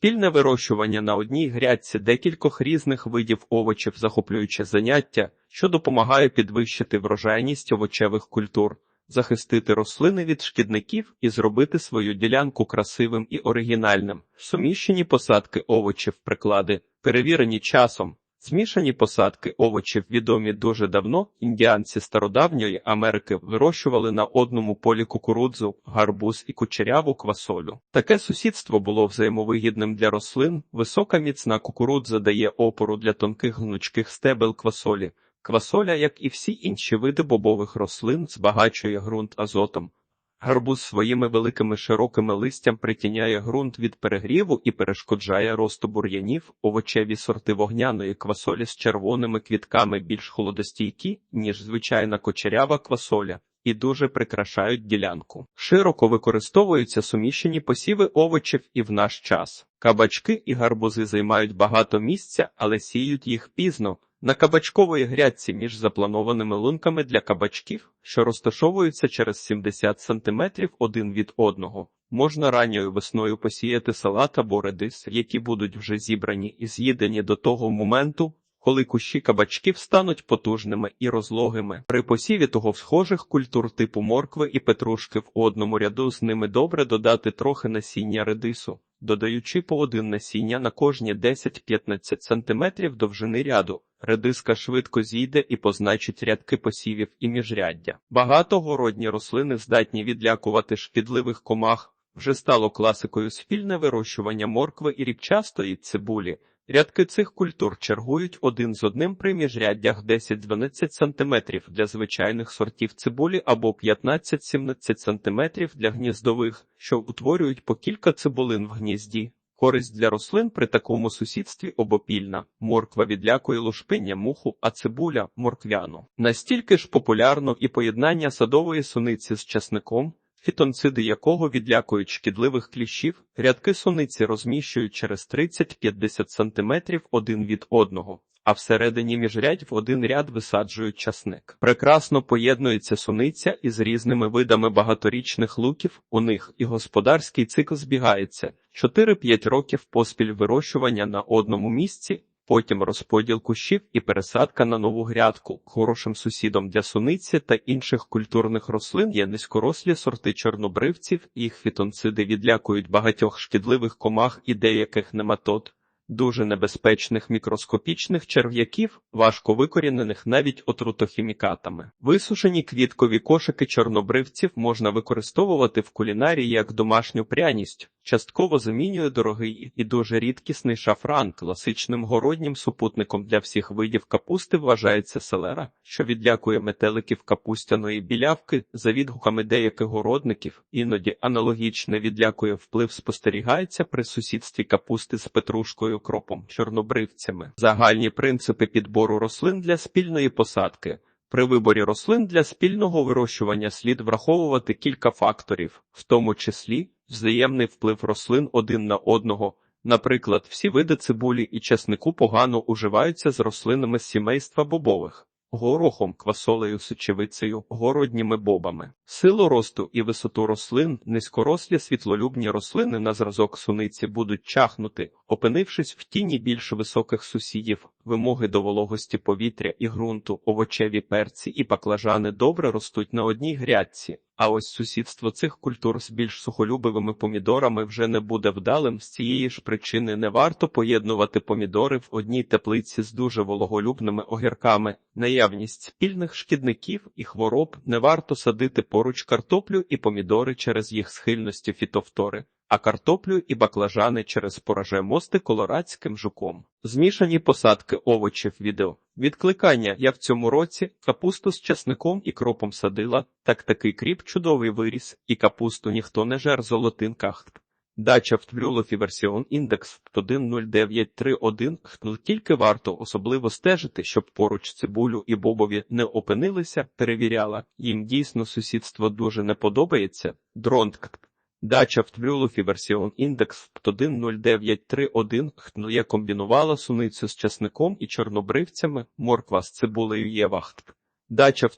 Спільне вирощування на одній грядці декількох різних видів овочів захоплююче заняття, що допомагає підвищити врожайність овочевих культур, захистити рослини від шкідників і зробити свою ділянку красивим і оригінальним. Суміщені посадки овочів приклади, перевірені часом. Змішані посадки овочів відомі дуже давно. Індіанці стародавньої Америки вирощували на одному полі кукурудзу, гарбуз і кучеряву квасолю. Таке сусідство було взаємовигідним для рослин. Висока міцна кукурудза дає опору для тонких гнучких стебел квасолі. Квасоля, як і всі інші види бобових рослин, збагачує ґрунт азотом. Гарбуз своїми великими широкими листям притіняє ґрунт від перегріву і перешкоджає росту бур'янів, овочеві сорти вогняної квасолі з червоними квітками більш холодостійкі, ніж звичайна кочерява квасоля, і дуже прикрашають ділянку. Широко використовуються суміщені посіви овочів і в наш час. Кабачки і гарбузи займають багато місця, але сіють їх пізно. На кабачкової грядці між запланованими лунками для кабачків, що розташовуються через 70 см один від одного, можна ранньою весною посіяти салат або редис, які будуть вже зібрані і з'їдені до того моменту, коли кущі кабачків стануть потужними і розлогими. При посіві того схожих культур типу моркви і петрушки в одному ряду з ними добре додати трохи насіння редису, додаючи по один насіння на кожні 10-15 см довжини ряду. Редиска швидко зійде і позначить рядки посівів і міжряддя. Багатогородні рослини здатні відлякувати шкідливих комах. Вже стало класикою спільне вирощування моркви і ріпчастої цибулі. Рядки цих культур чергують один з одним при міжряддях 10-12 см для звичайних сортів цибулі або 15-17 см для гніздових, що утворюють по кілька цибулин в гнізді. Користь для рослин при такому сусідстві обопільна. Морква відлякує лушпиння муху, а цибуля морквяну. Настільки ж популярно і поєднання садової суниці з часником, фітонциди якого відлякують шкідливих кліщів, рядки суниці розміщують через 30-50 см один від одного. А всередині міжрядь в один ряд висаджують часник. Прекрасно поєднується суниця із різними видами багаторічних луків. У них і господарський цикл збігається 4-5 років поспіль вирощування на одному місці, потім розподіл кущів і пересадка на нову грядку. Хорошим сусідом для суниці та інших культурних рослин є низькорослі сорти чорнобривців, їх фітонциди відлякують багатьох шкідливих комах і деяких нематод. Дуже небезпечних мікроскопічних черв'яків, важко викорінених навіть отрутохімікатами. Висушені квіткові кошики чорнобривців можна використовувати в кулінарії як домашню пряність, частково замінює дорогий і дуже рідкісний шафран. Класичним городнім супутником для всіх видів капусти вважається селера, що відлякує метеликів капустяної білявки за відгуками деяких городників, іноді аналогічне відлякує вплив спостерігається при сусідстві капусти з петрушкою кропом, чорнобривцями. Загальні принципи підбору рослин для спільної посадки. При виборі рослин для спільного вирощування слід враховувати кілька факторів, в тому числі взаємний вплив рослин один на одного. Наприклад, всі види цибулі і чеснику погано уживаються з рослинами сімейства бобових. Горохом, квасолею, сочевицею, городніми бобами, силу росту і висоту рослин, низькорослі світлолюбні рослини на зразок суниці будуть чахнути, опинившись в тіні більш високих сусідів, вимоги до вологості повітря і ґрунту, овочеві перці і баклажани добре ростуть на одній грядці. А ось сусідство цих культур з більш сухолюбивими помідорами вже не буде вдалим. З цієї ж причини не варто поєднувати помідори в одній теплиці з дуже вологолюбними огірками. Наявність спільних шкідників і хвороб не варто садити поруч картоплю і помідори через їх схильності фітофтори, а картоплю і баклажани через пораже мости колорадським жуком. Змішані посадки овочів відео. Відкликання я в цьому році капусту з часником і кропом садила, так такий кріп чудовий виріс, і капусту ніхто не жер золотинках. Дача в Твлюлофі версіон індекс 10931 тільки варто особливо стежити, щоб поруч цибулю і бобові не опинилися, перевіряла, їм дійсно сусідство дуже не подобається. Дронт Дача в версіон індекс 10931 хтнує комбінувала суницю з часником і чорнобривцями, морква з цибулею євахт. Дача в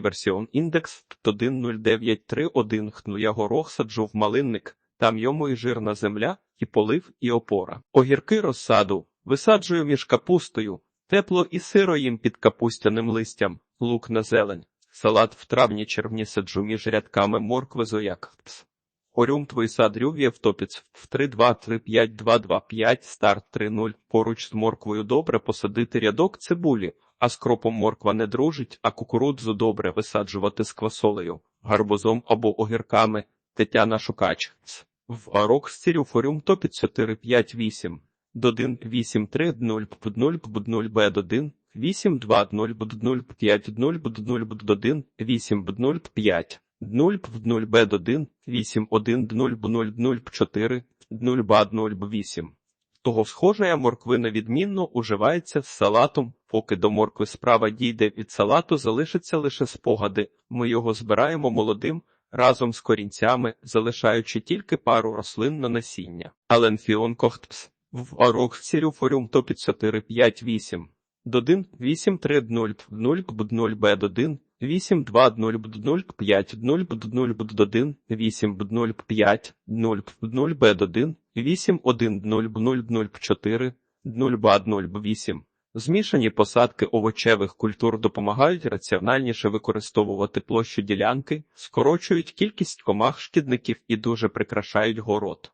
версіон індекс 10931 хтнує горох саджу в малинник, там йому і жирна земля, і полив, і опора. Огірки розсаду висаджую між капустою, тепло і сиро їм під капустяним листям, лук на зелень. Салат в травні-червні саджу між рядками моркви зояк. Орюм твій сад рюв'єв в 3-2-3-5-2-2-5, старт 3-0. Поруч з морквою добре посадити рядок цибулі, а з кропом морква не дружить, а кукурудзу добре висаджувати з квасолею, гарбузом або огірками. Тетяна Шукач. В арок з цирюфорюм топіць 4-5-8. Додин 8-3 0 0 0 б 1 8 2 0 0 5 0 0 1 8 0 5 0 0 б 1 8 1 0 0 0 4 0 б 0 8 того схожа морквина відмінно уживається з салатом, поки до моркви справа дійде від салату, залишаться лише спогади. Ми його збираємо молодим разом з корінцями, залишаючи тільки пару рослин на насіння. Аленфіон Кохтпс в Арок Сірюфорюм топі 4 5 8 Додин 8 3 0 0 0 б 1 8 2 0 0 5 0 0 1 8 0 5 0 0 б 1 8 1 0 0 0 4 0 б 0 8 Змішані посадки овочевих культур допомагають раціональніше використовувати площу ділянки, скорочують кількість комах шкідників і дуже прикрашають город.